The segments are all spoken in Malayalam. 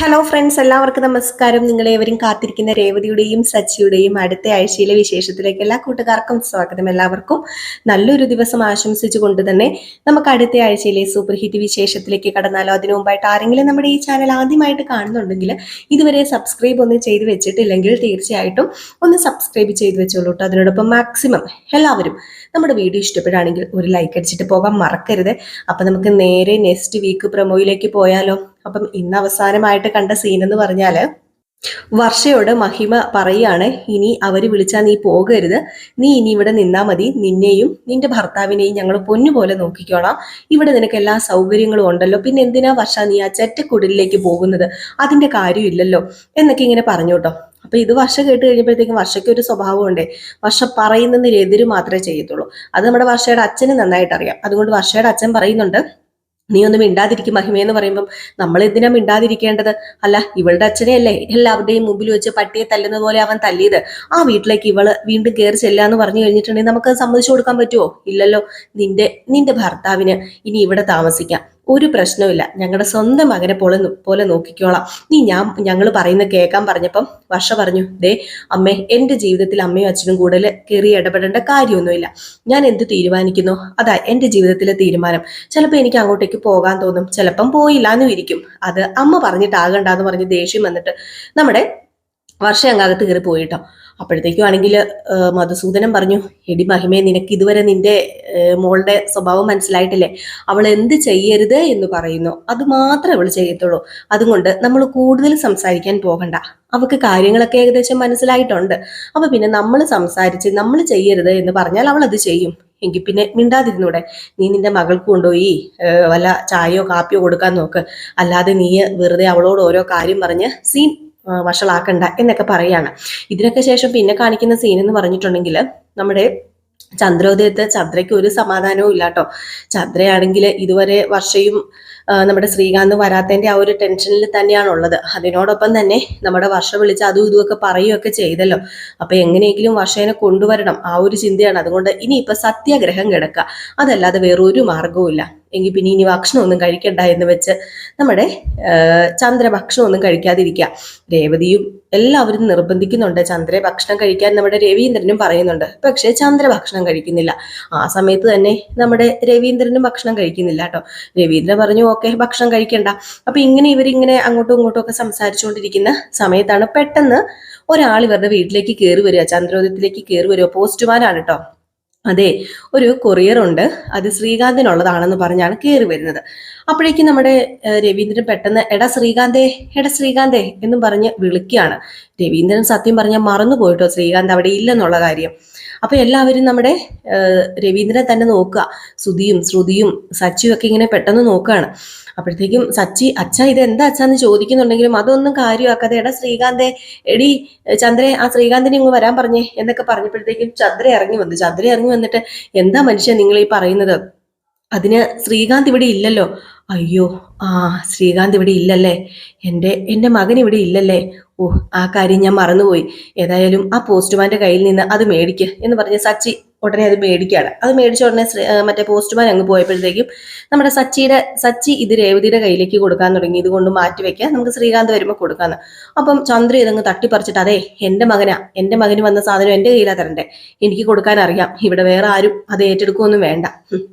ഹലോ ഫ്രണ്ട്സ് എല്ലാവർക്കും നമസ്കാരം. നിങ്ങളേവരും കാത്തിരിക്കുന്ന രേവതിയുടെയും സച്ചിയുടെയും അടുത്ത ആഴ്ചയിലെ വിശേഷത്തിലേക്ക് എല്ലാ കൂട്ടുകാർക്കും സ്വാഗതം എല്ലാവർക്കും. നല്ലൊരു ദിവസം ആശംസിച്ചുകൊണ്ട് തന്നെ നമുക്ക് അടുത്ത ആഴ്ചയിലെ സൂപ്പർ ഹിറ്റ് വിശേഷത്തിലേക്ക് കടന്നാലോ? അതിനു മുമ്പായിട്ട് ആരെങ്കിലും നമ്മുടെ ഈ ചാനൽ ആദ്യമായിട്ട് കാണുന്നുണ്ടെങ്കിൽ ഇതുവരെ സബ്സ്ക്രൈബ് ഒന്നും ചെയ്ത് വെച്ചിട്ടില്ലെങ്കിൽ തീർച്ചയായിട്ടും ഒന്ന് സബ്സ്ക്രൈബ് ചെയ്ത് വെച്ചോളൂ കേട്ടോ അതിനോടൊപ്പം മാക്സിമം എല്ലാവരും നമ്മുടെ വീഡിയോ ഇഷ്ടപ്പെടുകയാണെങ്കിൽ ഒരു ലൈക്ക് അടിച്ചിട്ട് പോകാൻ മറക്കരുത്. അപ്പം നമുക്ക് നേരെ നെക്സ്റ്റ് വീക്ക് പ്രൊമോയിലേക്ക് പോയാലോ? അപ്പം ഇന്ന് അവസാനമായിട്ട് കണ്ട സീൻ എന്ന് പറഞ്ഞാൽ വർഷയോട് മഹിമ പറയാണ് ഇനി അവർ വിളിച്ചാൽ നീ പോകരുത്. നീ ഇനി ഇവിടെ നിന്നാ മതി. നിന്നെയും നിന്റെ ഭർത്താവിനെയും ഞങ്ങൾ പൊന്നുപോലെ നോക്കിക്കോളാം. ഇവിടെ നിനക്ക് എല്ലാ സൗകര്യങ്ങളും ഉണ്ടല്ലോ. പിന്നെ എന്തിനാ വർഷ നീ ആ ചെറ്റക്കുടലിലേക്ക് പോകുന്നത്? അതിന്റെ കാര്യമില്ലല്ലോ എന്നൊക്കെ ഇങ്ങനെ പറഞ്ഞു കേട്ടോ. അപ്പൊ ഇത് വർഷ കേട്ട് കഴിഞ്ഞപ്പോഴത്തേക്കും വർഷയ്ക്ക് ഒരു സ്വഭാവം ഉണ്ട്. വർഷ പറയുന്നതിന് എതിര് മാത്രമേ ചെയ്യത്തുള്ളൂ. അത് നമ്മുടെ വർഷയുടെ അച്ഛന് നന്നായിട്ട് അറിയാം അതുകൊണ്ട് വർഷയുടെ അച്ഛൻ പറയുന്നുണ്ട് നീ ഒന്നും മിണ്ടാതിരിക്കും മഹിമയെന്ന് പറയുമ്പം നമ്മൾ എന്തിനാ മിണ്ടാതിരിക്കേണ്ടത്? അല്ല ഇവളുടെ അച്ഛനെയല്ലേ എല്ലാവരുടെയും മുമ്പിൽ വെച്ച് പട്ടിയെ തല്ലുന്ന പോലെ അവൻ തല്ലിയത്. ആ വീട്ടിലേക്ക് ഇവൾ വീണ്ടും കയറി ചെല്ലാന്ന് പറഞ്ഞു കഴിഞ്ഞിട്ടുണ്ടെങ്കിൽ നമുക്ക് സമ്മതിച്ചു കൊടുക്കാൻ പറ്റുമോ ഇല്ലല്ലോ. നിന്റെ നിന്റെ ഭർത്താവിന് ഇനി ഇവിടെ താമസിക്കാം. ഒരു പ്രശ്നമില്ല ഞങ്ങളുടെ സ്വന്തം മകനെ പോലെ പോലെ നോക്കിക്കോളാം. നീ ഞാൻ ഞങ്ങൾ പറയുന്ന കേൾക്കാൻ പറഞ്ഞപ്പം വർഷ പറഞ്ഞു ദേ അമ്മേ എന്റെ ജീവിതത്തിൽ അമ്മയും അച്ഛനും കൂടുതൽ കയറി ഇടപെടേണ്ട കാര്യമൊന്നുമില്ല. ഞാൻ എന്ത് തീരുമാനിക്കുന്നു? അതാ എന്റെ ജീവിതത്തിലെ തീരുമാനം. ചിലപ്പോൾ എനിക്ക് അങ്ങോട്ടേക്ക് പോകാൻ തോന്നും. ചിലപ്പം പോയില്ല എന്നും ഇരിക്കും. അത് അമ്മ പറഞ്ഞിട്ടാകണ്ടെന്ന് പറഞ്ഞ് ദേഷ്യം വന്നിട്ട് നമ്മുടെ വർഷം അങ്ങകത്ത് കയറി പോയിട്ടോ അപ്പോഴത്തേക്കും ആണെങ്കിൽ മധുസൂദനൻ പറഞ്ഞു എടി മഹിമേ നിനക്ക് ഇതുവരെ നിന്റെ മോളുടെ സ്വഭാവം മനസ്സിലായിട്ടില്ലേ? അവൾ എന്ത് ചെയ്യരുത് എന്ന് പറയുന്നു. അത് മാത്രമേ അവൾ ചെയ്യത്തുള്ളൂ. അതുകൊണ്ട് നമ്മൾ കൂടുതൽ സംസാരിക്കാൻ പോകണ്ട. അവൾക്ക് കാര്യങ്ങളൊക്കെ ഏകദേശം മനസ്സിലായിട്ടുണ്ട്. അപ്പൊ പിന്നെ നമ്മൾ സംസാരിച്ച് നമ്മൾ ചെയ്യരുത് എന്ന് പറഞ്ഞാൽ അവൾ അത് ചെയ്യും. എങ്കിൽ പിന്നെ മിണ്ടാതിരുന്നൂടെ? നീ നിന്റെ മകൾക്ക് കൊണ്ടുപോയി വല്ല ചായയോ കാപ്പിയോ കൊടുക്കാൻ നോക്ക്. അല്ലാതെ നീ വെറുതെ അവളോട് ഓരോ കാര്യം പറഞ്ഞ് സീൻ വഷളാക്കണ്ട എന്നൊക്കെ പറയാണ്. ഇതിനൊക്കെ ശേഷം പിന്നെ കാണിക്കുന്ന സീൻ എന്ന് പറഞ്ഞിട്ടുണ്ടെങ്കിൽ നമ്മുടെ ചന്ദ്രോദയത്ത് ചന്ദ്രയ്ക്ക് ഒരു സമാധാനവും ഇല്ല കേട്ടോ ചന്ദ്രയാണെങ്കിൽ ഇതുവരെ വർഷയും നമ്മുടെ ശ്രീകാന്ത് വരാത്തതിന്റെ ആ ഒരു ടെൻഷനിൽ തന്നെയാണുള്ളത്. അതിനോടൊപ്പം തന്നെ നമ്മുടെ വർഷ വിളിച്ച് അതും ഇതുമൊക്കെ പറയുകയൊക്കെ ചെയ്തല്ലോ. അപ്പൊ എങ്ങനെയെങ്കിലും വർഷേനെ കൊണ്ടുവരണം ആ ഒരു ചിന്തയാണ്. അതുകൊണ്ട് ഇനിയിപ്പൊ സത്യാഗ്രഹം കിടക്കുക അതല്ലാതെ വേറൊരു മാർഗവും ഇല്ല എങ്കിൽ പിന്നെ ഇനി ഭക്ഷണമൊന്നും കഴിക്കണ്ട എന്ന് വെച്ച് നമ്മുടെ ചന്ദ്ര ഭക്ഷണമൊന്നും കഴിക്കാതിരിക്കുക. രേവതിയും എല്ലാവരും നിർബന്ധിക്കുന്നുണ്ട് ചന്ദ്ര ഭക്ഷണം കഴിക്കാൻ നമ്മുടെ രവീന്ദ്രനും പറയുന്നുണ്ട്. പക്ഷേ ചന്ദ്ര ഭക്ഷണം കഴിക്കുന്നില്ല. ആ സമയത്ത് തന്നെ നമ്മുടെ രവീന്ദ്രനും ഭക്ഷണം കഴിക്കുന്നില്ല കേട്ടോ. രവീന്ദ്രൻ പറഞ്ഞു ഓക്കെ ഭക്ഷണം കഴിക്കണ്ട. അപ്പൊ ഇങ്ങനെ ഇവരിങ്ങനെ അങ്ങോട്ടും ഇങ്ങോട്ടും ഒക്കെ സംസാരിച്ചുകൊണ്ടിരിക്കുന്ന സമയത്താണ് പെട്ടെന്ന് ഒരാൾ ഇവരുടെ വീട്ടിലേക്ക് കയറി വരിക. ചന്ദ്രോദയത്തിലേക്ക് കയറി വരിക. പോസ്റ്റ്മാനാണ് കേട്ടോ. അതെ ഒരു കൊറിയർ ഉണ്ട്. അത് ശ്രീകാന്തിനുള്ളതാണെന്ന് പറഞ്ഞാണ് കയറി വരുന്നത്. അപ്പോഴേക്കും നമ്മുടെ രവീന്ദ്രൻ പെട്ടെന്ന് എടാ ശ്രീകാന്തേ എടാ ശ്രീകാന്തേ എന്നും പറഞ്ഞ് വിളിക്കുകയാണ്. രവീന്ദ്രൻ സത്യം പറഞ്ഞാൽ മറന്നു പോയിട്ടോ ശ്രീകാന്ത് അവിടെ ഇല്ലെന്നുള്ള കാര്യം. അപ്പൊ എല്ലാവരും നമ്മുടെ രവീന്ദ്രനെ തന്നെ നോക്കുക. ശ്രുതിയും ശ്രുതിയും സച്ചിയും ഒക്കെ ഇങ്ങനെ പെട്ടെന്ന് നോക്കുകയാണ്. അപ്പോഴത്തേക്കും സച്ചി അച്ഛ ഇത് എന്താ അച്ഛാന്ന് ചോദിക്കുന്നുണ്ടെങ്കിലും അതൊന്നും കാര്യമാക്കാതെ എടാ ശ്രീകാന്തെ എടി ചന്ദ്രൻ ആ ശ്രീകാന്തിനെ ഇങ്ങ് വരാൻ പറഞ്ഞേ എന്നൊക്കെ പറഞ്ഞപ്പോഴത്തേക്കും ചന്ദ്ര ഇറങ്ങി വന്നു. ചന്ദ്ര ഇറങ്ങി വന്നിട്ട് എന്താ മനുഷ്യൻ നിങ്ങൾ ഈ പറയുന്നത്? അതിന് ശ്രീകാന്ത് ഇവിടെ ഇല്ലല്ലോ. അയ്യോ ആ ശ്രീകാന്ത് ഇവിടെ ഇല്ലല്ലേ? എന്റെ എന്റെ മകൻ ഇവിടെ ഇല്ലല്ലേ? ഓ ആ കാര്യം ഞാൻ മറന്നുപോയി. ഏതായാലും ആ പോസ്റ്റ്മാന്റെ കയ്യിൽ നിന്ന് അത് മേടിക്കുക എന്ന് പറഞ്ഞ് സച്ചി ഉടനെ അത് മേടിക്കുകയാണ്. അത് മേടിച്ച ഉടനെ മറ്റേ പോസ്റ്റ്മാൻ അങ്ങ് പോയപ്പോഴത്തേക്കും നമ്മുടെ സച്ചിയുടെ സച്ചി ഇത് രേവതിയുടെ കയ്യിലേക്ക് കൊടുക്കാൻ തുടങ്ങി. ഇതുകൊണ്ട് മാറ്റി വെക്കാം നമുക്ക് ശ്രീകാന്ത് വരുമ്പോൾ കൊടുക്കാന്ന്. അപ്പം ചന്ദ്ര ഇതങ്ങ് തട്ടിപ്പറിച്ചിട്ട് അതെ എന്റെ മകനാ. എന്റെ മകന് വന്ന സാധനം എന്റെ കയ്യിലാ തരണ്ടേ. എനിക്ക് കൊടുക്കാൻ അറിയാം. ഇവിടെ വേറെ ആരും അത് ഏറ്റെടുക്കുകയൊന്നും വേണ്ട.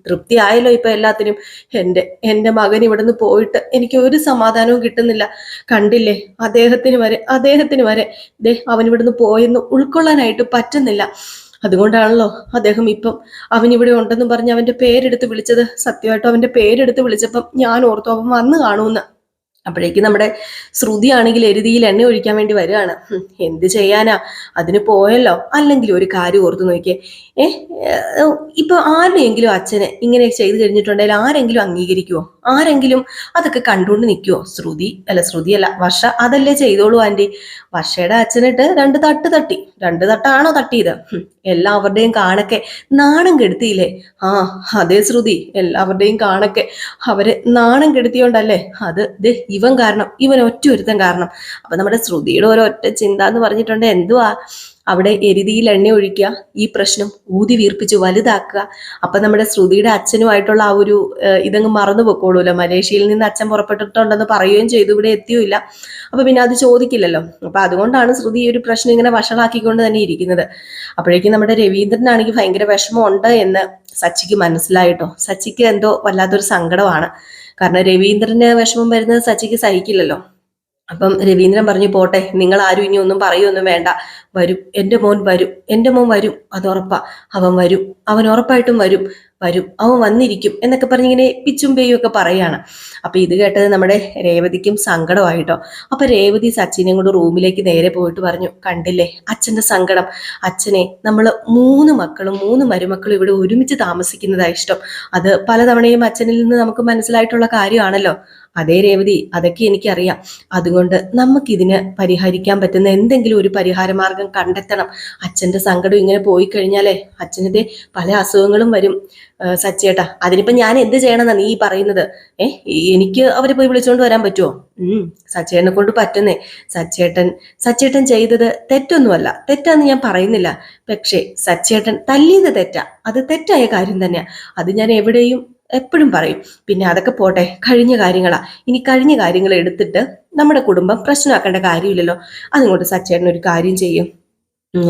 തൃപ്തി ആയല്ലോ ഇപ്പൊ എല്ലാത്തിനും. എന്റെ എന്റെ മകൻ ഇവിടുന്ന് പോയിട്ട് എനിക്ക് ഒരു സമാധാനവും കിട്ടുന്നില്ല. കണ്ടില്ലേ? അദ്ദേഹത്തിന് വരെ അദ്ദേഹത്തിന് വരെ. ദേ അവൻ ഇവിടുന്ന് പോയെന്ന് ഉൾക്കൊള്ളാനായിട്ട് പറ്റുന്നില്ല. അതുകൊണ്ടാണല്ലോ അദ്ദേഹം ഇപ്പം അവൻ ഇവിടെ ഉണ്ടെന്ന് പറഞ്ഞ് അവന്റെ പേരെടുത്ത് വിളിച്ചത്. സത്യമായിട്ടും അവന്റെ പേരെടുത്ത് വിളിച്ചപ്പം ഞാൻ ഓർത്തു അവൻ വന്ന് കാണുമെന്ന്. അപ്പോഴേക്കും നമ്മുടെ ശ്രുതിയാണെങ്കിൽ എരുതിയിൽ എണ്ണ ഒഴിക്കാൻ വേണ്ടി വരികയാണ് എന്ത് ചെയ്യാനാ? അതിന് പോയല്ലോ. അല്ലെങ്കിൽ ഒരു കാര്യം ഓർത്ത് നോക്കിയേ. ഏ ഏ, ഇപ്പൊ ആരുടെയെങ്കിലും അച്ഛനെ ഇങ്ങനെ ചെയ്ത് കഴിഞ്ഞിട്ടുണ്ടെങ്കിൽ ആരെങ്കിലും അംഗീകരിക്കുവോ? ആരെങ്കിലും അതൊക്കെ കണ്ടുകൊണ്ട് നിൽക്കുവോ? ശ്രുതി അല്ല ശ്രുതി അല്ല വർഷ അതല്ലേ ചെയ്തോളൂ ആന്റി. വർഷയുടെ അച്ഛനിട്ട് രണ്ട് തട്ട് തട്ടി. രണ്ട് തട്ടാണോ തട്ടിയത്? എല്ലാവരുടെയും കാണക്കെ നാണം കെടുത്തിയില്ലേ? ആ അതേ ശ്രുതി എല്ലാവരുടെയും കാണക്കെ അവരെ നാണം കെടുത്തിയോണ്ടല്ലേ? അത് ദേ ഇവൻ കാരണം ഇവൻ ഒറ്റ ഒരുത്തൻ കാരണം. അപ്പൊ നമ്മുടെ ശ്രുതിയുടെ ഒരു ഒറ്റ ചിന്ത എന്ന് പറഞ്ഞിട്ടുണ്ട് എന്തുവാ? അവിടെ എരുതിയിൽ എണ്ണ ഒഴിക്കുക ഈ പ്രശ്നം ഊതി വീർപ്പിച്ച് വലുതാക്കുക. അപ്പൊ നമ്മുടെ ശ്രുതിയുടെ അച്ഛനുമായിട്ടുള്ള ആ ഒരു ഇതങ്ങ് മറന്നു പൊക്കോളൂല്ലോ മലേഷ്യയിൽ നിന്ന് അച്ഛൻ പുറപ്പെട്ടിട്ടുണ്ടെന്ന് പറയുകയും ചെയ്തു ഇവിടെ എത്തിയില്ല അപ്പൊ പിന്നെ അത് ചോദിക്കില്ലല്ലോ? അപ്പൊ അതുകൊണ്ടാണ് ശ്രുതി ഈ ഒരു പ്രശ്നം ഇങ്ങനെ വഷളാക്കിക്കൊണ്ട് തന്നെ ഇരിക്കുന്നത്. അപ്പോഴേക്കും നമ്മുടെ രവീന്ദ്രനാണെങ്കിൽ ഭയങ്കര വിഷമമുണ്ട് എന്ന് സച്ചിക്ക് മനസ്സിലായിട്ടോ? സച്ചിക്ക് എന്തോ വല്ലാത്തൊരു സങ്കടമാണ്. കാരണം രവീന്ദ്രന് വിഷമം വരുന്നത് സച്ചിക്ക് സഹിക്കില്ലല്ലോ. അപ്പം രവീന്ദ്രൻ പറഞ്ഞു പോട്ടെ നിങ്ങൾ ആരും ഇനി ഒന്നും പറയുമൊന്നും വേണ്ട. വരും. എന്റെ മോൻ വരും. എന്റെ മോൻ വരും. അത് ഉറപ്പാ. അവൻ വരും. അവൻ ഉറപ്പായിട്ടും വരും. വരും. അവൻ വന്നിരിക്കും. എന്നൊക്കെ പറഞ്ഞിങ്ങനെ പിച്ചും പേയും ഒക്കെ പറയാണ്. അപ്പൊ ഇത് കേട്ടത് നമ്മുടെ രേവതിക്കും സങ്കടമായിട്ടോ. അപ്പം രേവതി സച്ചിനെയും കൂടെ റൂമിലേക്ക് നേരെ പോയിട്ട് പറഞ്ഞു കണ്ടില്ലേ? അച്ഛന്റെ സങ്കടം. അച്ഛനെ നമ്മൾ മൂന്ന് മക്കളും മൂന്ന് മരുമക്കളും ഇവിടെ ഒരുമിച്ച് താമസിക്കുന്നതാണ് ഇഷ്ടം. അത് പലതവണയും അച്ഛനിൽ നിന്ന് നമുക്ക് മനസ്സിലായിട്ടുള്ള കാര്യമാണല്ലോ. അതേ രേവതി അതൊക്കെ എനിക്കറിയാം. അതുകൊണ്ട് നമുക്കിതിന് പരിഹരിക്കാൻ പറ്റുന്ന എന്തെങ്കിലും ഒരു പരിഹാരമാർഗം കണ്ടെത്തണം. അച്ഛന്റെ സങ്കടം ഇങ്ങനെ പോയി കഴിഞ്ഞാലേ അച്ഛനത് പല അസുഖങ്ങളും വരും. സച്ചേട്ടാ അതിനിപ്പോ ഞാൻ എന്ത് ചെയ്യണമെന്നാ നീ പറയുന്നത്? ഏ എനിക്ക് അവരെ പോയി വിളിച്ചുകൊണ്ട് വരാൻ പറ്റുമോ ഉം സച്ചേട്ടനെ കൊണ്ട് പറ്റുന്നേ. സച്ചേട്ടൻ സച്ചേട്ടൻ ചെയ്തത് തെറ്റൊന്നുമല്ല. തെറ്റാന്ന് ഞാൻ പറയുന്നില്ല. പക്ഷേ സച്ചേട്ടൻ തല്ലിയത് തെറ്റാ. അത് തെറ്റായ കാര്യം തന്നെയാ. അത് ഞാൻ എവിടെയും എപ്പോഴും പറയും പിന്നെ അതൊക്കെ പോട്ടെ കഴിഞ്ഞ കാര്യങ്ങളാ. ഇനി കഴിഞ്ഞ കാര്യങ്ങൾ എടുത്തിട്ട് നമ്മുടെ കുടുംബം പ്രശ്നമാക്കേണ്ട കാര്യമില്ലല്ലോ. അതുകൊണ്ട് സച്ചേട്ടൻ ഒരു കാര്യം ചെയ്യും.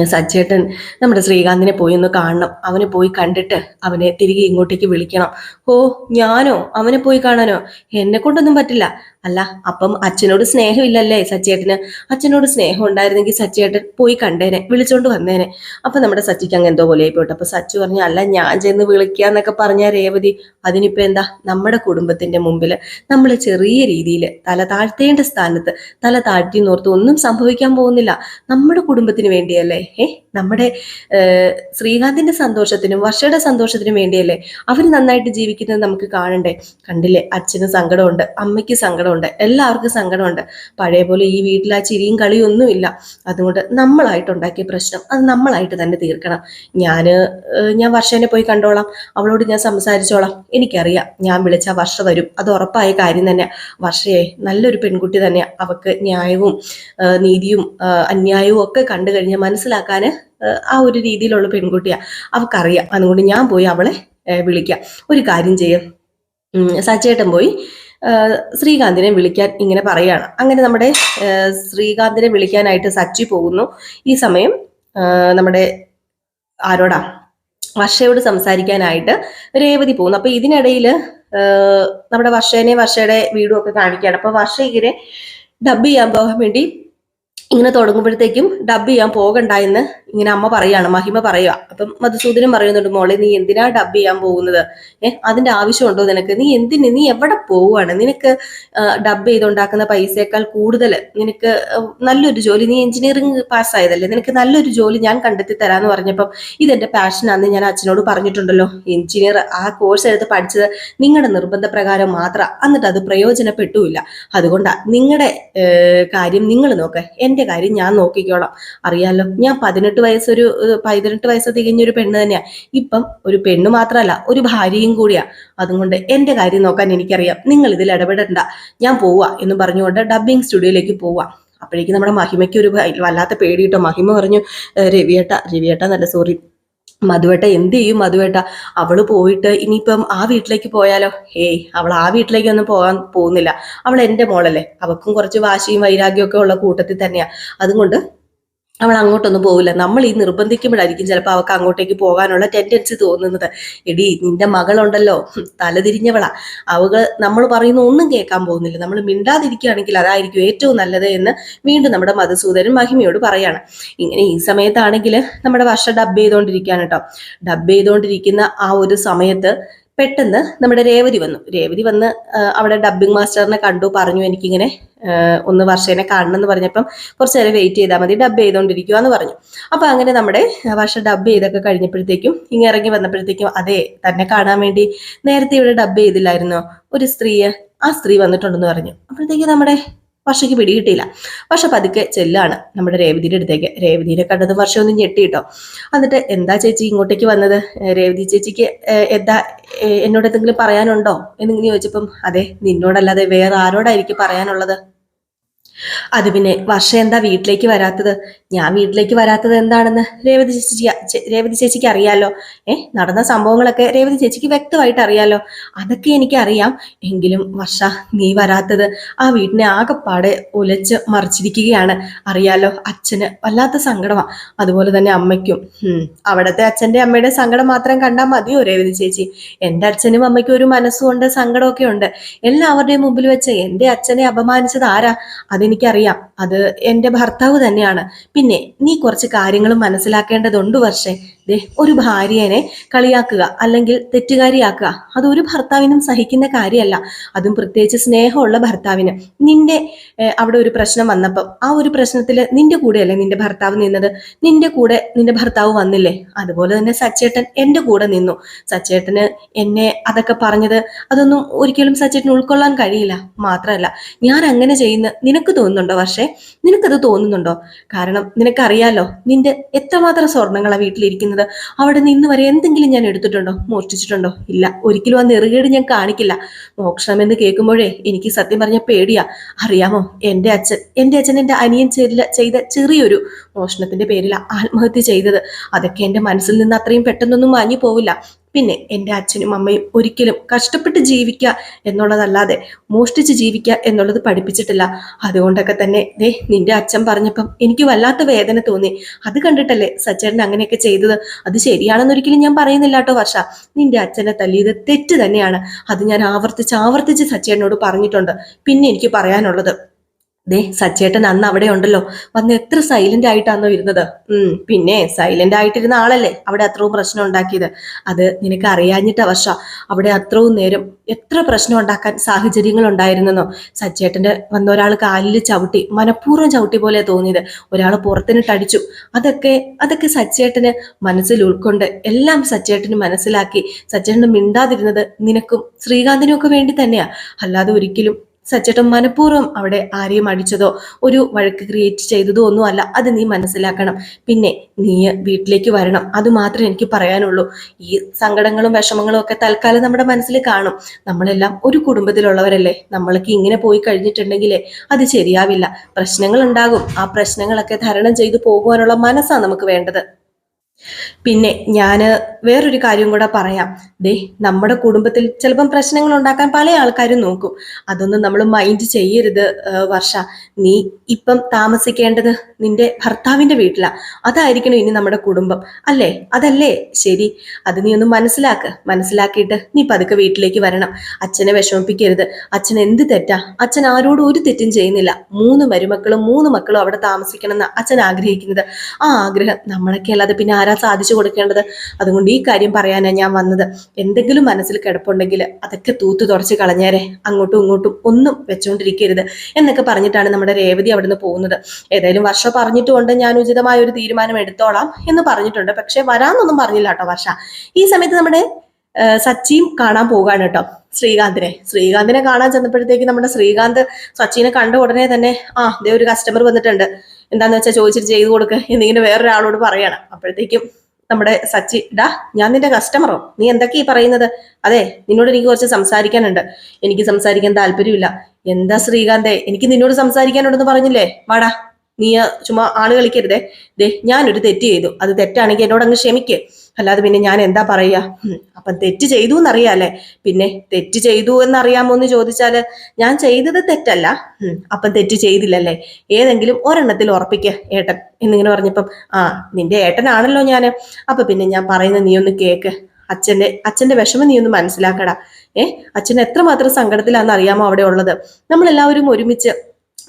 സച്ചേട്ടൻ നമ്മുടെ ശ്രീകാന്തിനെ പോയി ഒന്ന് കാണണം. അവനെ പോയി കണ്ടിട്ട് അവനെ തിരികെ ഇങ്ങോട്ടേക്ക് വിളിക്കണം. ഓ ഞാനോ? അവനെ പോയി കാണാനോ? എന്നെ കൊണ്ടൊന്നും പറ്റില്ല. അല്ല അപ്പം അച്ഛനോട് സ്നേഹമില്ലല്ലേ സച്ചേട്ടന് അച്ഛനോട് സ്നേഹം ഉണ്ടായിരുന്നെങ്കിൽ സച്ചേട്ടൻ പോയി കണ്ടേനെ വിളിച്ചോണ്ട് വന്നേനെ. അപ്പൊ നമ്മുടെ സച്ചിക്ക് അങ്ങ് എന്തോ പോലെ ആയിപ്പോട്ടെ അപ്പൊ സച്ചു പറഞ്ഞു അല്ല ഞാൻ ചെന്ന് വിളിക്കാന്നൊക്കെ പറഞ്ഞ രേവതി അതിനിപ്പോ എന്താ? നമ്മുടെ കുടുംബത്തിന്റെ മുമ്പിൽ നമ്മൾ ചെറിയ രീതിയിൽ തല താഴ്ത്തേണ്ട സ്ഥാനത്ത് തല താഴ്ത്തി നോർത്ത് ഒന്നും സംഭവിക്കാൻ പോകുന്നില്ല. നമ്മുടെ കുടുംബത്തിന് വേണ്ടിയല്ലേ? ഏ നമ്മുടെ ശ്രീകാന്തിന്റെ സന്തോഷത്തിനും വർഷയുടെ സന്തോഷത്തിനും വേണ്ടിയല്ലേ അവർ നന്നായിട്ട് ജീവിക്കുന്നത് നമുക്ക് കാണണ്ടേ? കണ്ടില്ലേ അച്ഛന് സങ്കടമുണ്ട് അമ്മയ്ക്ക് സങ്കടമുണ്ട്. എല്ലാവർക്കും സങ്കടമുണ്ട്. പഴയ പോലെ ഈ വീട്ടിൽ ആ ചിരിയും കളിയൊന്നുമില്ല. അതുകൊണ്ട് നമ്മളായിട്ട് ഉണ്ടാക്കിയ പ്രശ്നം അത് നമ്മളായിട്ട് തന്നെ തീർക്കണം. ഞാൻ ഞാൻ വർഷേനെ പോയി കണ്ടോളാം. അവളോട് ഞാൻ സംസാരിച്ചോളാം. എനിക്കറിയാം ഞാൻ വിളിച്ച വർഷ വരും. അത് ഉറപ്പായ കാര്യം തന്നെ വർഷയെ നല്ലൊരു പെൺകുട്ടി തന്നെ അവക്ക് ന്യായവും നീതിയും അന്യായവും ഒക്കെ കണ്ടു കഴിഞ്ഞാൽ മനസ്സിലാക്കാൻ ആ ഒരു രീതിയിലുള്ള പെൺകുട്ടിയാണ് അവക്കറിയാം. അതുകൊണ്ട് ഞാൻ പോയി അവളെ വിളിക്കാം. ഒരു കാര്യം ചെയ്യാം. സച്ചേട്ടൻ പോയി. ശ്രീകാന്തിനെ വിളിക്കാൻ ഇങ്ങനെ പറയുകയാണ്. അങ്ങനെ നമ്മുടെ ശ്രീകാന്തിനെ വിളിക്കാനായിട്ട് സച്ചി പോകുന്നു. ഈ സമയം നമ്മുടെ ആരോടാ? വർഷയോട് സംസാരിക്കാനായിട്ട് രേവതി പോകുന്നു. അപ്പൊ ഇതിനിടയിൽ നമ്മുടെ വർഷേനെ വർഷയുടെ വീടും ഒക്കെ കാണിക്കുകയാണ്. അപ്പൊ വർഷ ഇങ്ങനെ ഡബ് ചെയ്യാൻ പോകാൻ വേണ്ടി ഇങ്ങനെ തുടങ്ങുമ്പോഴത്തേക്കും ഡബ് ചെയ്യാൻ പോകണ്ട എന്ന് ഇങ്ങനെ അമ്മ പറയാണ് മഹിമ പറയുക. അപ്പം മധുസൂദനം പറയുന്നുണ്ട് മോളെ നീ എന്തിനാ ഡബ് ചെയ്യാൻ പോകുന്നത്? ഏഹ് അതിന്റെ ആവശ്യമുണ്ടോ നിനക്ക്? നീ എന്തിന്? നീ എവിടെ പോവുകയാണ്? നിനക്ക് ഡബ് ചെയ്തുണ്ടാക്കുന്ന പൈസയേക്കാൾ കൂടുതൽ നിനക്ക് നല്ലൊരു ജോലി നീ എഞ്ചിനീയറിംഗ് പാസ്സായതല്ലേ നിനക്ക് നല്ലൊരു ജോലി ഞാൻ കണ്ടെത്തി തരാന്ന് പറഞ്ഞപ്പം ഇതെന്റെ പാഷനാന്ന് ഞാൻ അച്ഛനോട് പറഞ്ഞിട്ടുണ്ടല്ലോ. എഞ്ചിനീയർ ആ കോഴ്സ് എടുത്ത് പഠിച്ചത് നിങ്ങളുടെ നിർബന്ധപ്രകാരം മാത്രം. എന്നിട്ട് അത് പ്രയോജനപ്പെട്ടുമില്ല. അതുകൊണ്ടാ നിങ്ങളുടെ കാര്യം നിങ്ങൾ നോക്ക്. എന്റെ കാര്യം ഞാൻ നോക്കിക്കോളാം. അറിയാലോ? ഞാൻ പതിനെട്ട് വയസ്സൊരു പതിനെട്ട് വയസ്സ് തികഞ്ഞൊരു പെണ്ണ് തന്നെയാണ് ഇപ്പം ഒരു പെണ്ണ് മാത്രമല്ല ഒരു ഭാര്യയും കൂടിയാ. അതുകൊണ്ട് എന്റെ കാര്യം നോക്കാൻ എനിക്കറിയാം. നിങ്ങൾ ഇതിൽ ഇടപെടണ്ട. ഞാൻ പോവാ എന്ന് പറഞ്ഞുകൊണ്ട് ഡബ്ബിംഗ് സ്റ്റുഡിയോയിലേക്ക് പോവാ. അപ്പോഴേക്കും നമ്മുടെ മഹിമയ്ക്ക് ഒരു വല്ലാത്ത പേടി കിട്ടോ. മഹിമ പറഞ്ഞു "ഏഹ്, രവിയേട്ട രവിയേട്ട നല്ല സോറി. മധുവേട്ട എന്ത് ചെയ്യും മധുവേട്ട? അവൾ പോയിട്ട് ഇനിയിപ്പം ആ വീട്ടിലേക്ക് പോയാലോ? ഏയ് അവൾ ആ വീട്ടിലേക്കൊന്നും പോകാൻ പോകുന്നില്ല. അവൾ എന്റെ മോളല്ലേ? അവൾക്കും കുറച്ച് വാശിയും വൈരാഗ്യവും ഒക്കെ ഉള്ള കൂട്ടത്തിൽ തന്നെയാണ് അതുകൊണ്ട് അവൾ അങ്ങോട്ടൊന്നും പോവില്ല. നമ്മൾ ഈ നിർബന്ധിക്കുമ്പോഴായിരിക്കും ചിലപ്പോൾ അവൾക്ക് അങ്ങോട്ടേക്ക് പോകാനുള്ള ടെൻഡൻസി തോന്നുന്നത്. എടി നിന്റെ മകളുണ്ടല്ലോ. തലതിരിഞ്ഞവളാ അവൾ നമ്മൾ പറയുന്ന ഒന്നും കേൾക്കാൻ പോകുന്നില്ല. നമ്മൾ മിണ്ടാതിരിക്കുകയാണെങ്കിൽ അതായിരിക്കും ഏറ്റവും നല്ലത് എന്ന് വീണ്ടും നമ്മുടെ മധുസൂദനൻ മഹിമയോട് പറയാണ്. ഇങ്ങനെ ഈ സമയത്താണെങ്കിൽ നമ്മുടെ വർഷ ഡബ് ചെയ്തുകൊണ്ടിരിക്കുകയാണ് കേട്ടോ. ഡബ് ചെയ്തുകൊണ്ടിരിക്കുന്ന ആ ഒരു സമയത്ത് പെട്ടെന്ന് നമ്മുടെ രേവതി വന്നു. രേവതി വന്ന് അവിടെ ഡബ്ബിംഗ് മാസ്റ്ററിനെ കണ്ടു പറഞ്ഞു എനിക്കിങ്ങനെ ഒന്ന് വർഷേനെ കാണണം എന്ന് പറഞ്ഞപ്പം കുറച്ച് നേരം വെയിറ്റ് ചെയ്താൽ മതി ഡബ് ചെയ്തുകൊണ്ടിരിക്കുക എന്ന് പറഞ്ഞു. അപ്പൊ അങ്ങനെ നമ്മുടെ വർഷ ഡബ് ചെയ്തൊക്കെ കഴിഞ്ഞപ്പോഴത്തേക്കും ഇങ്ങ ഇറങ്ങി വന്നപ്പോഴത്തേക്കും അതെ തന്നെ കാണാൻ വേണ്ടി നേരത്തെ ഇവിടെ ഡബ് ചെയ്തില്ലായിരുന്നോ? ഒരു സ്ത്രീയെ ആ സ്ത്രീ വന്നിട്ടുണ്ടെന്ന് പറഞ്ഞു. അപ്പോഴത്തേക്ക് നമ്മുടെ വർഷയ്ക്ക് പിടികിട്ടിയില്ല. വർഷ പതുക്കെ ചെല്ലാണ് നമ്മുടെ രേവതിയുടെ അടുത്തേക്ക്. രേവതിയെ കണ്ടത് വർഷം ഒന്ന് ഞെട്ടിട്ടോ എന്നിട്ട് എന്താ ചേച്ചി ഇങ്ങോട്ടേക്ക് വന്നത്? രേവതി ചേച്ചിക്ക് എന്താ എന്നോട് എന്തെങ്കിലും പറയാനുണ്ടോ? എന്നിങ്ങനെ ചോദിച്ചപ്പം അതെ നിന്നോടല്ലാതെ വേറെ ആരോടായിരിക്കും പറയാനുള്ളത്? അത് പിന്നെ വർഷ എന്താ വീട്ടിലേക്ക് വരാത്തത്? ഞാൻ വീട്ടിലേക്ക് വരാത്തത് എന്താണെന്ന് രേവതി ചേച്ചി രേവതി ചേച്ചിക്ക് അറിയാലോ. ഏ നടന്ന സംഭവങ്ങളൊക്കെ രേവതി ചേച്ചിക്ക് വ്യക്തമായിട്ട് അറിയാലോ. അതൊക്കെ എനിക്ക് അറിയാം എങ്കിലും വർഷ നീ വരാത്തത് ആ വീട്ടിനെ ആകെപ്പാടെ ഉലച്ച് മറിച്ചിരിക്കുകയാണ്. അറിയാലോ അച്ഛന് വല്ലാത്ത സങ്കടമാ. അതുപോലെ തന്നെ അമ്മയ്ക്കും. അവിടത്തെ അച്ഛന്റെ അമ്മയുടെ സങ്കടം മാത്രം കണ്ടാൽ മതിയോ രേവതി ചേച്ചി? എന്റെ അച്ഛനും അമ്മയ്ക്കും ഒരു മനസ്സുകൊണ്ട് സങ്കടമൊക്കെ ഉണ്ട്. എല്ലാവരുടെയും മുമ്പിൽ വെച്ച് എന്റെ അച്ഛനെ അപമാനിച്ചത് ആരാ? അതെനിക്കറിയാം. അത് എന്റെ ഭർത്താവ് തന്നെയാണ്. പിന്നെ നീ കുറച്ച് കാര്യങ്ങളും മനസ്സിലാക്കേണ്ടതുണ്ട് വർഷേ. ദേ ഒരു ഭാര്യനെ കളിയാക്കുക അല്ലെങ്കിൽ തെറ്റുകാരിയാക്കുക അതൊരു ഭർത്താവിനും സഹിക്കുന്ന കാര്യമല്ല. അതും പ്രത്യേകിച്ച് സ്നേഹമുള്ള ഭർത്താവിന്. നിന്റെ അവിടെ ഒരു പ്രശ്നം വന്നപ്പം ആ ഒരു പ്രശ്നത്തിൽ നിന്റെ കൂടെയല്ലേ നിന്റെ ഭർത്താവ് നിന്നത്? നിന്റെ കൂടെ നിന്റെ ഭർത്താവ് വന്നില്ലേ? അതുപോലെ തന്നെ സച്ചേട്ടൻ എന്റെ കൂടെ നിന്നു. സച്ചേട്ടന് എന്നെ അതൊക്കെ പറഞ്ഞത് അതൊന്നും ഒരിക്കലും സച്ചേട്ടന് ഉൾക്കൊള്ളാൻ കഴിയില്ല. മാത്രമല്ല ഞാൻ അങ്ങനെ ചെയ്യുന്ന നിനക്ക് തോന്നുന്നുണ്ടോ പക്ഷേ നിനക്കത് തോന്നുന്നുണ്ടോ? കാരണം നിനക്കറിയാലോ നിന്റെ എത്രമാത്രം സ്വർണങ്ങളാണ് വീട്ടിലിരിക്കുന്നത്? അവിടെ നിന്ന് വരെ എന്തെങ്കിലും ഞാൻ എടുത്തിട്ടുണ്ടോ? മോഷ്ടിച്ചിട്ടുണ്ടോ? ഇല്ല. ഒരിക്കലും ആ നെറുകേട് ഞാൻ കാണിക്കില്ല. മോക്ഷണമെന്ന് കേൾക്കുമ്പോഴേ എനിക്ക് സത്യം പറഞ്ഞ പേടിയാ. അറിയാമോ? എന്റെ അച്ഛൻ എന്റെ അച്ഛൻ എന്റെ അനിയൻ ചെയ്ത ചെറിയൊരു മോഷണത്തിന്റെ പേരിൽ ആത്മഹത്യ ചെയ്തത്. അതൊക്കെ എന്റെ മനസ്സിൽ നിന്ന് അത്രയും പെട്ടെന്നൊന്നും മാഞ്ഞു പോവില്ല. പിന്നെ എന്റെ അച്ഛനും അമ്മയും ഒരിക്കലും കഷ്ടപ്പെട്ട് ജീവിക്കുക എന്നുള്ളതല്ലാതെ മോഷ്ടിച്ച് ജീവിക്കുക എന്നുള്ളത് പഠിപ്പിച്ചിട്ടില്ല. അതുകൊണ്ടൊക്കെ തന്നെ ദേ നിന്റെ അച്ഛൻ പറഞ്ഞപ്പം എനിക്ക് വല്ലാത്ത വേദന തോന്നി. അത് കണ്ടിട്ടല്ലേ സച്ചേട്ടൻ അങ്ങനെയൊക്കെ ചെയ്തത്? അത് ശരിയാണെന്നൊരിക്കലും ഞാൻ പറയുന്നില്ല കേട്ടോ വർഷ. നിന്റെ അച്ഛനെ തല്ലിയത് തെറ്റ് തന്നെയാണ്. അത് ഞാൻ ആവർത്തിച്ച് ആവർത്തിച്ച് സച്ചേട്ടനോട് പറഞ്ഞിട്ടുണ്ട്. പിന്നെ എനിക്ക് പറയാനുള്ളത് ദേ സച്ചേട്ടൻ അന്ന് അവിടെ ഉണ്ടല്ലോ. വന്ന് എത്ര സൈലന്റ് ആയിട്ടാണോ ഇരുന്നത്. ഉം പിന്നെ സൈലന്റ് ആയിട്ടിരുന്ന ആളല്ലേ അവിടെ അത്രയും പ്രശ്നം ഉണ്ടാക്കിയത്. അത് നിനക്ക് അറിയാഞ്ഞിട്ട വർഷ. അവിടെ അത്രയും നേരം എത്ര പ്രശ്നം ഉണ്ടാക്കാൻ സാഹചര്യങ്ങൾ ഉണ്ടായിരുന്നെന്നോ. സച്ചേട്ടന്റെ വന്ന ഒരാൾ കാലിൽ ചവിട്ടി മനഃപൂർവം ചവിട്ടി പോലെ തോന്നിയത്. ഒരാൾ പുറത്തിനിട്ടടിച്ചു അതൊക്കെ അതൊക്കെ സച്ചേട്ടന് മനസ്സിൽ ഉൾക്കൊണ്ട് എല്ലാം സച്ചേട്ടന് മനസ്സിലാക്കി. സച്ചേട്ടന് മിണ്ടാതിരുന്നത് നിനക്കും ശ്രീകാന്തിനും ഒക്കെ വേണ്ടി തന്നെയാ. അല്ലാതെ ഒരിക്കലും സച്ചേട്ടൻ മനഃപൂർവം അവിടെ ആരെയും അടിച്ചതോ ഒരു വഴക്ക് ക്രിയേറ്റ് ചെയ്തതോ ഒന്നും അല്ല. അത് നീ മനസ്സിലാക്കണം. പിന്നെ നീ വീട്ടിലേക്ക് വരണം. അത് മാത്രമേ എനിക്ക് പറയാനുള്ളൂ. ഈ സങ്കടങ്ങളും വിഷമങ്ങളും ഒക്കെ തൽക്കാലം നമ്മുടെ മനസ്സിൽ കാണും. നമ്മളെല്ലാം ഒരു കുടുംബത്തിലുള്ളവരല്ലേ? നമ്മൾക്ക് ഇങ്ങനെ പോയി കഴിഞ്ഞിട്ടുണ്ടെങ്കിലേ അത് ശരിയാവില്ല. പ്രശ്നങ്ങൾ ഉണ്ടാകും. ആ പ്രശ്നങ്ങളൊക്കെ തരണം ചെയ്തു പോകുവാനുള്ള മനസ്സാണ് നമുക്ക് വേണ്ടത്. പിന്നെ ഞാൻ വേറൊരു കാര്യം കൂടെ പറയാം. ദേ നമ്മുടെ കുടുംബത്തിൽ ചിലപ്പം പ്രശ്നങ്ങൾ ഉണ്ടാക്കാൻ പല ആൾക്കാരും നോക്കും. അതൊന്നും നമ്മൾ മൈൻഡ് ചെയ്യരുത് വർഷ. നീ ഇപ്പം താമസിക്കേണ്ടത് നിന്റെ ഭർത്താവിന്റെ വീട്ടിലാണ് അതായിരിക്കണം ഇനി നമ്മുടെ കുടുംബം. അല്ലേ? അതല്ലേ? ശരി. അത് നീ ഒന്ന് മനസ്സിലാക്ക്. മനസ്സിലാക്കിയിട്ട് നീ പതുക്കെ വീട്ടിലേക്ക് വരണം. അച്ഛനെ വിഷമിപ്പിക്കരുത്. അച്ഛൻ എന്ത് തെറ്റാ? അച്ഛൻ ആരോടും ഒരു തെറ്റും ചെയ്യുന്നില്ല. മൂന്ന് മരുമക്കളും മൂന്ന് മക്കളും അവിടെ താമസിക്കണം എന്ന് അച്ഛൻ ആഗ്രഹിക്കുന്നത്. ആ ആഗ്രഹം നമ്മളൊക്കെ അല്ലാതെ പിന്നെ ആരാ സാധിച്ചു കൊടുക്കേണ്ടത്. അതുകൊണ്ട് ഈ കാര്യം പറയാനാണ് ഞാൻ വന്നത്. എന്തെങ്കിലും മനസ്സിൽ കിടപ്പുണ്ടെങ്കിൽ അതൊക്കെ തൂത്ത് തുടച്ച് കളഞ്ഞേരെ. അങ്ങോട്ടും ഇങ്ങോട്ടും ഒന്നും വെച്ചുകൊണ്ടിരിക്കരുത് എന്നൊക്കെ പറഞ്ഞിട്ടാണ് നമ്മുടെ രേവതി അവിടുന്ന് പോകുന്നത്. ഏതായാലും വർഷ പറഞ്ഞിട്ടുകൊണ്ട് ഞാൻ ഉചിതമായ ഒരു തീരുമാനം എടുത്തോളാം എന്ന് പറഞ്ഞിട്ടുണ്ട്. പക്ഷെ വരാമെന്നൊന്നും പറഞ്ഞില്ല കേട്ടോ വർഷ. ഈ സമയത്ത് നമ്മുടെ സച്ചിയും കാണാൻ പോകാണ് കേട്ടോ. ശ്രീകാന്തിനെ. ശ്രീകാന്തിനെ കാണാൻ ചെന്നപ്പോഴത്തേക്ക് നമ്മുടെ ശ്രീകാന്ത് സച്ചിനെ കണ്ട ഉടനെ തന്നെ ആ ഇതേ ഒരു കസ്റ്റമർ വന്നിട്ടുണ്ട്. എന്താന്ന് വെച്ചാൽ ചോദിച്ചിട്ട് ചെയ്തു കൊടുക്കുക എന്നിങ്ങനെ വേറൊരാളോട് പറയണം. അപ്പോഴത്തേക്കും നമ്മുടെ സച്ചി ഡാ ഞാൻ നിന്റെ കസ്റ്റമറോ നീ എന്തൊക്കെയാ ഈ പറയുന്നത്? അതെ നിന്നോട് എനിക്ക് കുറച്ച് സംസാരിക്കാനുണ്ട്. എനിക്ക് സംസാരിക്കാൻ താല്പര്യമില്ല. എന്താ ശ്രീകാന്തേ എനിക്ക് നിന്നോട് സംസാരിക്കാനുണ്ടെന്ന് പറഞ്ഞില്ലേ? വാടാ നീ ചുമ്മാ ആൾ കളിക്കരുതേ. ദേ ഞാനൊരു തെറ്റ് ചെയ്തു. അത് തെറ്റാണെങ്കിൽ എന്നോട് അങ്ങ് ക്ഷമിക്കേ. അല്ലാതെ പിന്നെ ഞാൻ എന്താ പറയുക അപ്പം തെറ്റ് ചെയ്തു എന്നറിയാല്ലേ? പിന്നെ തെറ്റ് ചെയ്തു എന്നറിയാമോ എന്ന് ചോദിച്ചാൽ ഞാൻ ചെയ്തത് തെറ്റല്ല. അപ്പം തെറ്റ് ചെയ്തില്ലല്ലേ? ഏതെങ്കിലും ഒരെണ്ണത്തിൽ ഉറപ്പിക്കുക ഏട്ടൻ. എന്നിങ്ങനെ പറഞ്ഞപ്പം ആ നിന്റെ ഏട്ടനാണല്ലോ ഞാൻ അപ്പം പിന്നെ ഞാൻ പറയുന്നത് നീ ഒന്ന് കേക്ക്. അച്ഛന്റെ അച്ഛന്റെ വിഷമം നീ ഒന്ന് മനസ്സിലാക്കടാ. ഏഹ് അച്ഛൻ എത്രമാത്രം സങ്കടത്തിലാണെന്ന് അറിയാമോ അവിടെ ഉള്ളത്? നമ്മളെല്ലാവരും ഒരുമിച്ച്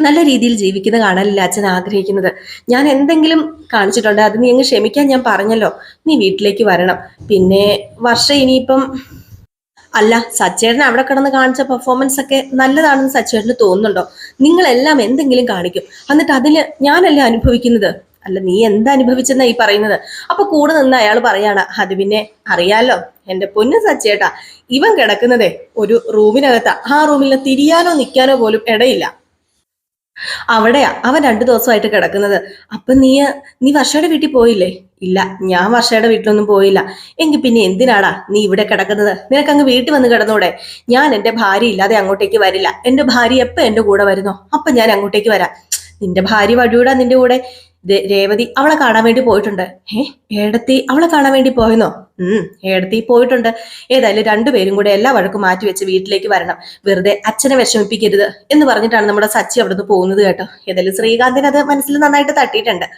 നല്ല രീതിയിൽ ജീവിക്കുന്നത് കാണാനല്ല അച്ഛൻ ആഗ്രഹിക്കുന്നത്. ഞാൻ എന്തെങ്കിലും കാണിച്ചിട്ടുണ്ട് അത് നീ അങ്ങ് ക്ഷമിക്കാൻ ഞാൻ പറഞ്ഞല്ലോ. നീ വീട്ടിലേക്ക് വരണം. പിന്നെ വർഷ ഇനിയിപ്പം അല്ല സച്ചേട്ടൻ അവിടെ കിടന്ന് കാണിച്ച പെർഫോമൻസ് ഒക്കെ നല്ലതാണെന്ന് സച്ചേട്ടന് തോന്നുന്നുണ്ടോ? നിങ്ങളെല്ലാം എന്തെങ്കിലും കാണിക്കും. എന്നിട്ട് അതിൽ ഞാനല്ലേ അനുഭവിക്കുന്നത്? അല്ല നീ എന്താ അനുഭവിച്ചെന്നാ ഈ പറയുന്നത്? അപ്പൊ കൂടെ നിന്ന് അയാൾ പറയാണ് അത് പിന്നെ അറിയാലോ എന്റെ പൊന്നു സച്ചേട്ടാ ഇവൻ കിടക്കുന്നതേ ഒരു റൂമിനകത്താ. ആ റൂമിൽ തിരിയാനോ നിൽക്കാനോ പോലും ഇടയില്ല. അവിടെയാ അവൻ രണ്ടു ദിവസമായിട്ട് കിടക്കുന്നത്. അപ്പൊ നീ നീ വർഷയുടെ വീട്ടിൽ പോയില്ലേ? ഇല്ല ഞാൻ വർഷയുടെ വീട്ടിലൊന്നും പോയില്ല. എങ്കിൽ പിന്നെ എന്തിനാടാ നീ ഇവിടെ കിടക്കുന്നത്? നിനക്ക് അങ്ങ് വീട്ടിൽ വന്ന് കിടന്നൂടെ. ഞാൻ എന്റെ ഭാര്യ ഇല്ലാതെ അങ്ങോട്ടേക്ക് വരില്ല. എന്റെ ഭാര്യ എപ്പോ എന്റെ കൂടെ വരുന്നോ? അപ്പൊ ഞാൻ അങ്ങോട്ടേക്ക് വരാം. നിന്റെ ഭാര്യ വഴിയൂടാ നിന്റെ കൂടെ? രേവതി അവളെ കാണാൻ വേണ്ടി പോയിട്ടുണ്ട്. ഏ ഏടത്തി അവളെ കാണാൻ വേണ്ടി പോയെന്നോ? ഏടത്തി പോയിട്ടുണ്ട്. ഏതായാലും രണ്ടുപേരും കൂടെ എല്ലാ വഴക്കും മാറ്റി വെച്ച് വീട്ടിലേക്ക് വരണം. വെറുതെ അച്ഛനെ വിഷമിപ്പിക്കരുത് എന്ന് പറഞ്ഞിട്ടാണ് നമ്മുടെ സച്ചി അവിടുന്ന് പോകുന്നത് കേട്ടോ. ഏതായാലും ശ്രീകാന്തിന് അത് മനസ്സിൽ നന്നായിട്ട് തട്ടിയിട്ടുണ്ട്.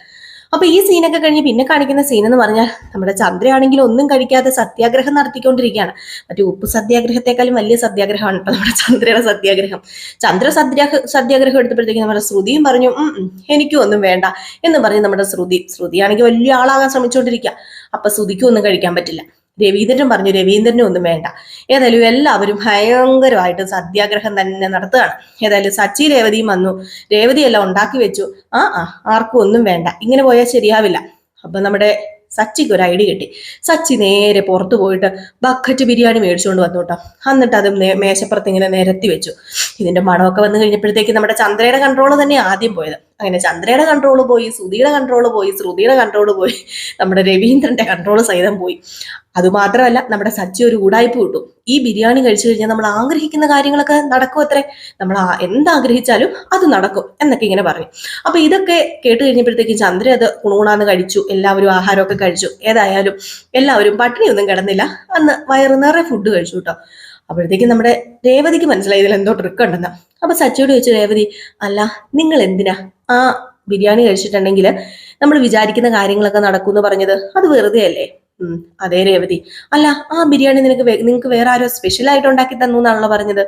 അപ്പൊ ഈ സീനൊക്കെ കഴിഞ്ഞ് പിന്നെ കാണിക്കുന്ന സീൻ എന്ന് പറഞ്ഞാൽ നമ്മുടെ ചന്ദ്രയാണെങ്കിൽ ഒന്നും കഴിക്കാതെ സത്യാഗ്രഹം നടത്തിക്കൊണ്ടിരിക്കുകയാണ്. മറ്റേ ഉപ്പ് സത്യാഗ്രഹത്തെക്കാളും വലിയ സത്യാഗ്രഹമാണ് ഇപ്പൊ നമ്മുടെ ചന്ദ്രയുടെ സത്യാഗ്രഹം. ചന്ദ്ര സത്യാഗ്രഹ സത്യാഗ്രഹം എടുത്തപ്പോഴത്തേക്കും നമ്മുടെ ശ്രുതിയും പറഞ്ഞു എനിക്കും ഒന്നും വേണ്ട എന്ന് പറഞ്ഞ് നമ്മുടെ ശ്രുതി ശ്രുതിയാണെങ്കിൽ വലിയ ആളാകാൻ ശ്രമിച്ചുകൊണ്ടിരിക്കുക. അപ്പൊ ശ്രുതിക്കും ഒന്നും കഴിക്കാൻ പറ്റില്ല. രവീന്ദ്രൻ പറഞ്ഞു രവീന്ദ്രനും ഒന്നും വേണ്ട. ഏതായാലും എല്ലാവരും ഭയങ്കരമായിട്ട് സത്യാഗ്രഹം തന്നെ നടത്തുകയാണ്. ഏതായാലും സച്ചി രേവതിയും വന്നു. രേവതി എല്ലാം ഉണ്ടാക്കി വെച്ചു. ആ ആ ആർക്കും ഒന്നും വേണ്ട. ഇങ്ങനെ പോയാൽ ശരിയാവില്ല. അപ്പൊ നമ്മുടെ സച്ചിക്ക് ഒരു ഐഡിയ കിട്ടി. സച്ചി നേരെ പുറത്തു പോയിട്ട് ബക്കറ്റ് ബിരിയാണി മേടിച്ചുകൊണ്ട് വന്നു കേട്ടോ. എന്നിട്ട് അത് മേശപ്പുറത്ത് ഇങ്ങനെ നിരത്തി വെച്ചു. ഇതിന്റെ മണമൊക്കെ വന്നു കഴിഞ്ഞപ്പോഴത്തേക്ക് നമ്മുടെ ചന്ദ്രയുടെ കൺട്രോൾ തന്നെ ആദ്യം പോയത്. അങ്ങനെ ചന്ദ്രയുടെ കൺട്രോൾ പോയി സുധിയുടെ കൺട്രോൾ പോയി ശ്രുതിയുടെ കൺട്രോൾ പോയി. നമ്മുടെ രവീന്ദ്രന്റെ കൺട്രോൾ സഹിതം പോയി. അതുമാത്രമല്ല നമ്മുടെ സച്ചി ഒരു ഉടായ്പ കിട്ടും ഈ ബിരിയാണി കഴിച്ചു കഴിഞ്ഞാൽ നമ്മൾ ആഗ്രഹിക്കുന്ന കാര്യങ്ങളൊക്കെ നടക്കും അത്രേ. നമ്മൾ എന്താഗ്രഹിച്ചാലും അത് നടക്കും എന്നൊക്കെ ഇങ്ങനെ പറഞ്ഞു. അപ്പൊ ഇതൊക്കെ കേട്ട് കഴിഞ്ഞപ്പോഴത്തേക്കും ചന്ദ്ര അത് കുണൂണാന്ന് കഴിച്ചു എല്ലാവരും ആഹാരമൊക്കെ കഴിച്ചു. ഏതായാലും എല്ലാവരും പട്ടിണിയൊന്നും കിടന്നില്ല. അന്ന് വയറു നിറയെ ഫുഡ് കഴിച്ചു കേട്ടോ. അപ്പോഴത്തേക്കും നമ്മുടെ രേവതിക്ക് മനസ്സിലായി ഇതിൽ എന്തോ ട്രിക്ക് ഉണ്ടെന്ന്. അപ്പൊ സച്ചിയോട് ചോദിച്ചു രേവതി അല്ല നിങ്ങൾ എന്തിനാ ആ ബിരിയാണി കഴിച്ചിട്ടുണ്ടെങ്കിൽ നമ്മൾ വിചാരിക്കുന്ന കാര്യങ്ങളൊക്കെ നടക്കും എന്ന് പറഞ്ഞത്? അത് വെറുതെ അല്ലേ അതേ രേവതി. അല്ല ആ ബിരിയാണി നിനക്ക് നിങ്ങൾക്ക് വേറെ ആരോ സ്പെഷ്യൽ ആയിട്ട് ഉണ്ടാക്കി തന്നു എന്നാണല്ലോ പറഞ്ഞത്.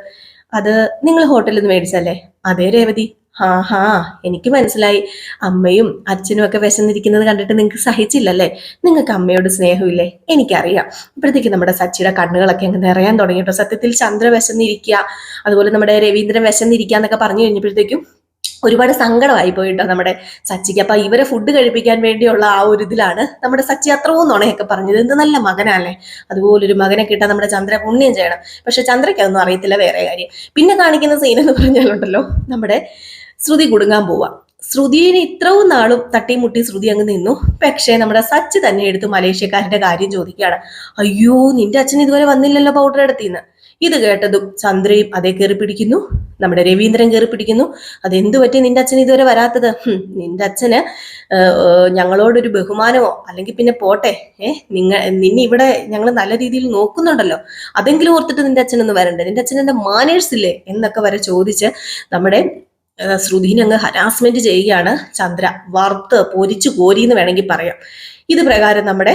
അത് നിങ്ങൾ ഹോട്ടലിൽ നിന്ന് മേടിച്ചല്ലേ അതെ രേവതി. ഹാ ഹാ എനിക്ക് മനസ്സിലായി. അമ്മയും അച്ഛനും ഒക്കെ വിശന്നിരിക്കുന്നത് കണ്ടിട്ട് നിങ്ങൾക്ക് സഹിച്ചില്ലല്ലേ? നിങ്ങൾക്ക് അമ്മയോട് സ്നേഹമില്ലേ? എനിക്കറിയാം. ഇപ്പോഴത്തേക്ക് നമ്മുടെ സച്ചിയുടെ കണ്ണുകളൊക്കെ അങ്ങ് നിറയാൻ തുടങ്ങിയിട്ടോ സത്യത്തിൽ ചന്ദ്ര വിശന്നിരിക്കുക അതുപോലെ നമ്മുടെ രവീന്ദ്രൻ വിശന്നിരിക്കുക എന്നൊക്കെ പറഞ്ഞു കഴിഞ്ഞപ്പോഴത്തേക്കും ഒരുപാട് സങ്കടമായി പോയിട്ടോ നമ്മുടെ സച്ചിക്ക്. അപ്പൊ ഇവരെ ഫുഡ് കഴിപ്പിക്കാൻ വേണ്ടിയുള്ള ആ ഒരു ഇതിലാണ് നമ്മുടെ സച്ചി അത്ര നുണയൊക്കെ പറഞ്ഞത്. എന്ത് നല്ല മകനല്ലേ? അതുപോലൊരു മകനെ കിട്ടാൻ നമ്മുടെ ചന്ദ്ര പുണ്യം ചെയ്യണം. പക്ഷെ ചന്ദ്രയ്ക്ക് അതൊന്നും അറിയത്തില്ല വേറെ കാര്യം. പിന്നെ കാണിക്കുന്ന സീൻ എന്ന് പറഞ്ഞാലുണ്ടല്ലോ നമ്മുടെ ശ്രുതി കുടുങ്ങാൻ പോവാ. ശ്രുതിനെ ഇത്രയും നാളും തട്ടിമുട്ടി ശ്രുതി അങ്ങ് നിന്നു. പക്ഷേ നമ്മുടെ സച്ച് തന്നെ എടുത്ത് മലേഷ്യക്കാരന്റെ കാര്യം ചോദിക്കുകയാണ്. അയ്യോ നിന്റെ അച്ഛൻ ഇതുവരെ വന്നില്ലല്ലോ പൗഡർ എടുത്തിന്ന്. ഇത് കേട്ടതും ചന്ദ്രയും അതേ കയറി പിടിക്കുന്നു. നമ്മുടെ രവീന്ദ്രൻ കയറി പിടിക്കുന്നു. അതെന്തു പറ്റി നിന്റെ അച്ഛൻ ഇതുവരെ വരാത്തത്? നിന്റെ അച്ഛന് ഞങ്ങളോടൊരു ബഹുമാനമോ അല്ലെങ്കിൽ പിന്നെ പോട്ടെ ഏ നിങ്ങൾ നിന്നെ ഇവിടെ ഞങ്ങൾ നല്ല രീതിയിൽ നോക്കുന്നുണ്ടല്ലോ. അതെങ്കിലും ഓർത്തിട്ട് നിന്റെ അച്ഛനൊന്ന് വരണ്ടേ? നിന്റെ അച്ഛൻ എന്റെ മാനേഴ്സ് ഇല്ലേ? എന്നൊക്കെ വരെ ചോദിച്ച് നമ്മുടെ ശ്രുതിനെ അങ്ങ് ഹരാസ്മെന്റ് ചെയ്യുകയാണ് ചന്ദ്ര. വറുത്ത് പൊരിച്ചു എന്ന് വേണമെങ്കിൽ പറയാം. ഇത് പ്രകാരം നമ്മുടെ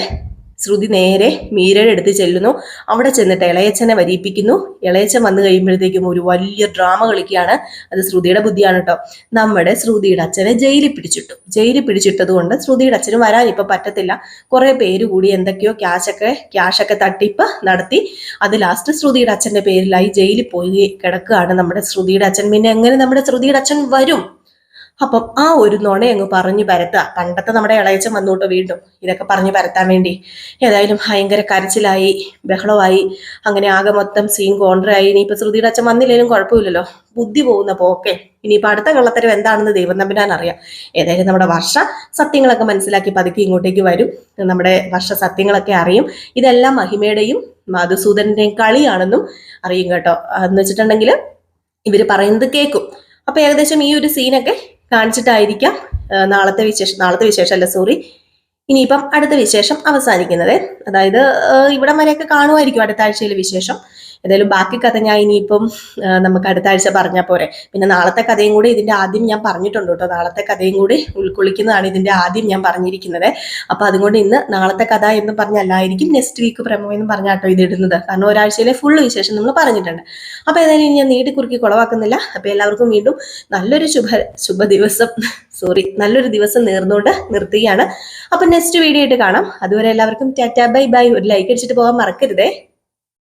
ശ്രുതി നേരെ മീരയുടെ അടുത്ത് ചെല്ലുന്നു. അവിടെ ചെന്നിട്ട് ഇളയച്ചനെ വരിയിപ്പിക്കുന്നു ഇളയച്ചൻ വന്നു കഴിയുമ്പോഴത്തേക്കും ഒരു വലിയ ഡ്രാമ കളിക്കുകയാണ്. അത് ശ്രുതിയുടെ ബുദ്ധിയാണ് കേട്ടോ നമ്മുടെ ശ്രുതിയുടെ അച്ഛനെ ജയിലിൽ പിടിച്ചിട്ടു. ജയിലിൽ പിടിച്ചിട്ടത് കൊണ്ട് ശ്രുതിയുടെ അച്ഛന് വരാൻ ഇപ്പൊ പറ്റത്തില്ല. കുറെ പേര് കൂടി എന്തൊക്കെയോ ക്യാഷൊക്കെ ക്യാഷൊക്കെ തട്ടിപ്പ് നടത്തി. അത് ലാസ്റ്റ് ശ്രുതിയുടെ അച്ഛന്റെ പേരിലായി ജയിലിൽ പോയി കിടക്കുകയാണ് നമ്മുടെ ശ്രുതിയുടെ അച്ഛൻ. പിന്നെ എങ്ങനെ നമ്മുടെ ശ്രുതിയുടെ അച്ഛൻ വരും? അപ്പം ആ ഒരു നുണ അങ്ങ് പറഞ്ഞു പരത്തുക. പണ്ടത്തെ നമ്മുടെ ഇളയച്ചൻ വന്നോട്ടോ വീണ്ടും ഇതൊക്കെ പറഞ്ഞു പരത്താൻ വേണ്ടി. ഏതായാലും ഭയങ്കര കരച്ചിലായി ബഹളമായി. അങ്ങനെ ആകെ മൊത്തം സീൻ കോണ്ടറായി ഇനിയിപ്പോ ശ്രുതിയുടെ അച്ഛൻ വന്നില്ലേലും കുഴപ്പമില്ലല്ലോ. ബുദ്ധി പോകുന്ന പോക്കെ. ഇനിയിപ്പോ അടുത്ത കള്ളത്തരം എന്താണെന്ന് ദൈവം തമ്പിനാൻ അറിയാം. ഏതായാലും നമ്മുടെ വർഷ സത്യങ്ങളൊക്കെ മനസ്സിലാക്കി പതുക്കെ ഇങ്ങോട്ടേക്ക് വരും. നമ്മുടെ വർഷ സത്യങ്ങളൊക്കെ അറിയും. ഇതെല്ലാം മഹിമയുടെയും മധുസൂദന്റെയും കളിയാണെന്നും അറിയും കേട്ടോ. എന്ന് വെച്ചിട്ടുണ്ടെങ്കിൽ ഇവർ പറയുന്നത് കേൾക്കും അപ്പൊ ഏകദേശം ഈ ഒരു സീനൊക്കെ കാണിച്ചിട്ടായിരിക്കാം നാളത്തെ വിശേഷം നാളത്തെ വിശേഷം അല്ല സോറി ഇനിയിപ്പം അടുത്ത വിശേഷം അവസാനിക്കുന്നത്. അതായത് ഇവിടം വരെയൊക്കെ കാണുമായിരിക്കും അടുത്ത ആഴ്ചയിലെ വിശേഷം. ഏതായാലും ബാക്കി കഥ ഞാൻ ഇനിയിപ്പം നമുക്ക് അടുത്ത ആഴ്ച പറഞ്ഞാൽ പോരെ. പിന്നെ നാളത്തെ കഥയും കൂടി ഇതിന്റെ ആദ്യം ഞാൻ പറഞ്ഞിട്ടുണ്ട് കേട്ടോ. നാളത്തെ കഥയും കൂടി ഉൾക്കൊള്ളിക്കുന്നതാണ് ഇതിന്റെ ആദ്യം ഞാൻ പറഞ്ഞിരിക്കുന്നത്. അപ്പോൾ അതുകൊണ്ട് ഇന്ന് നാളത്തെ കഥ എന്ന് പറഞ്ഞല്ലായിരിക്കും നെക്സ്റ്റ് വീക്ക് പ്രമോ എന്ന് പറഞ്ഞാട്ടോ ഇത് ഇടുന്നത്. കാരണം ഒരാഴ്ചയിലെ ഫുൾ വിശേഷം നമ്മൾ പറഞ്ഞിട്ടുണ്ട്. അപ്പോൾ ഏതായാലും ഞാൻ നീട്ടി കുറുക്കി കുളവാക്കുന്നില്ല. അപ്പോൾ എല്ലാവർക്കും വീണ്ടും നല്ലൊരു ശുഭ ശുഭ ദിവസം. സോറി നല്ലൊരു ദിവസം നേർന്നുകൊണ്ട് നിർത്തുകയാണ്. അപ്പം നെക്സ്റ്റ് വീഡിയോ ആയിട്ട് കാണാം. അതുവരെ എല്ലാവർക്കും ടാറ്റാ ബൈ ബൈ. ഒരു ലൈക്ക് അടിച്ചിട്ട് പോകാൻ മറക്കരുതേ.